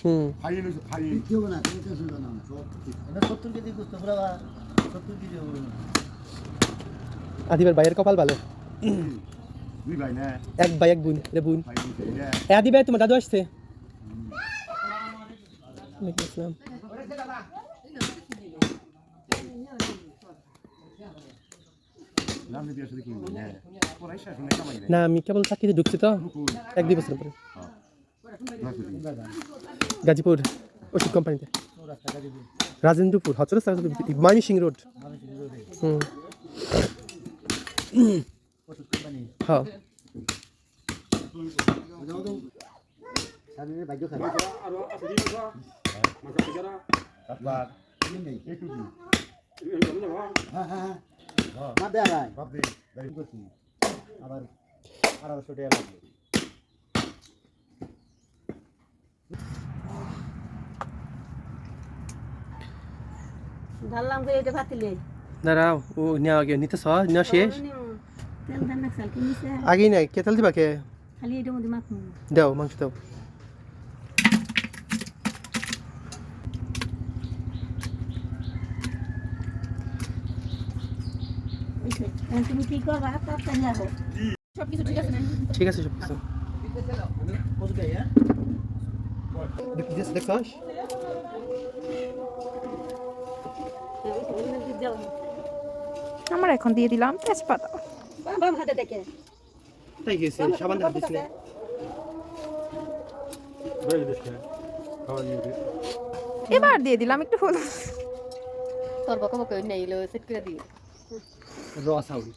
হুম। খাই লইছে খাই কেউ না কোনো টেনশন না। সব ঠিক এটা সত্তর কেজি গোস্ত পুরা সত্তর কেজি হবে আদিবার ভাইয়ের কপাল ভালো? দুই ভাই না। এক ভাই এক বোন রে বোন। এটা এ আদি ভাই তোমার দাদু আসছে? আসসালাম। না আমি কেবল চাকরিতে ঢুকছি তো এক দুই বছর পরে। রাখি গাজীপুর ওষুধ কোম্পানিতে। রাজেন্দ্রপুর হচর মাইনি সিং রোড। আমি শুরু হুম হ্যাঁ ওটাও তো শারীরের ভাগ্য খারাপ তারপর এই নেই একটু কি হ্যাঁ হ্যাঁ হ্যাঁ না দেয়া ভাই বাপ দে দাই করছি আবার আড়াইশো টাকা লাগবে ঢাললাম করে এটা ভাতিলে দাঁড়াও ও নেওয়া গিয়ে নিতে সহ নেওয়া শেষ। তেল ধান রাখছাল কি নিছে? আগেই নাই কে তেল দিবা কে? খালি এটার মধ্যে দাও মাংস দাও। তুমি কি করবা? তাড়াতাড়ি যাব সব কিছু ঠিক আছে না? ঠিক আছে সব কিছু কত আমরা এখন দিয়ে দিলাম তেজপাতা। বাম হাতে দেখে তাই গেছে সাবান হাত দিস না এবার দিয়ে দিলাম একটু হলুদ। তোর বকা বকা নেই লো সেট করে রস আউট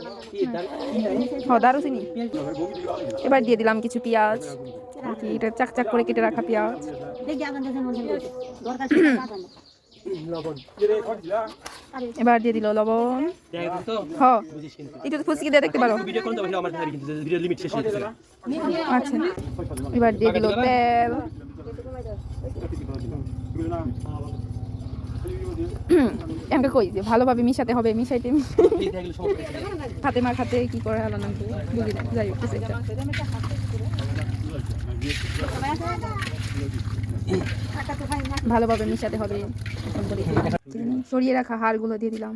হ দারুচিনি। এবার দিয়ে দিলাম কিছু পেঁয়াজ এটা চাক চাক করে কেটে রাখা পেঁয়াজ। এবার দিয়ে দিল লবণ। হ কিন্তু একটু তো ফুচকি দিয়ে দেখতে পারো। হয়ে আচ্ছা এবার দিয়ে দিল তেল। এমকে কই যে ভালোভাবে মিশাতে হবে মিশাইতে খাতে হাতে মার হাতে কি করে আলাদা বুঝি না যাই কিছু একটা। ভালোভাবে মিশাতে হবে সরিয়ে রাখা হাড়গুলো দিয়ে দিলাম।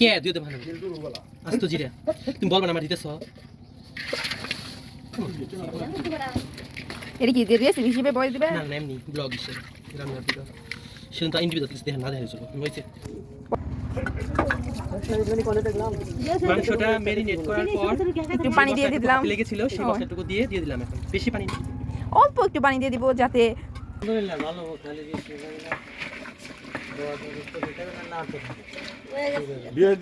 কে? দিও দে ভালো জিরে। তুমি বলবা না আমার দিতেছ। এটা কি দিয়ে হিসেবে দিবে? না এমনি ব্লগ হিসেবে। রান্নার ভিডিও সেদিন তো ইন্ডিভিজুয়াল কিছু দেখা না দেখা হয়েছিল। হয়েছে। মাংসটা মেরিনেট করার পর একটু পানি দিয়ে দিলাম। লেগেছিল সেই। মশলাটুকু দিয়ে দিয়ে দিলাম এখন। বেশি পানি। অল্প একটু পানি দিয়ে দিব যাতে বিয়ে